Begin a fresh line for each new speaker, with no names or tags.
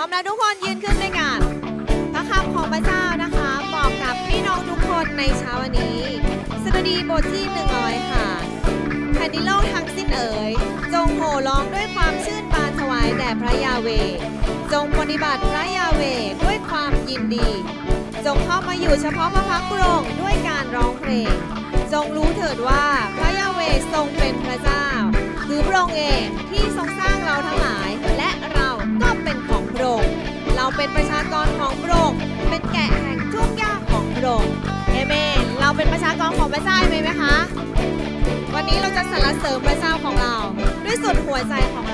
ร้อมแล้วทุกคนยืนขึ้นด้วยกันพระคำของพระเจ้านะคะบอกกับพี่น้องทุกคนในเช้าวันนี้ สดุดีบทที่หนึ่งร้อยค่ะแผ่นดินโลกทั้งสิ้นเอ๋ยจงโห่ร้องด้วยความชื่นบานถวายแด่พระยาเว จงปฏิบัติพระยาเวด้วยความยินดี จงเข้ามาอยู่เฉพาะพระพักตระองด้วยการร้องเพลง จงรู้เถิดว่าพระยาเวทรงเป็นพระเจ้า คือพระองค์เองที่ทรงสร้าง ระเจไหมไหมคะ วันนี้เราจะสรรเสริมพระเจ้า
ขอ
งเรา ด้วยสุดหัวใจของ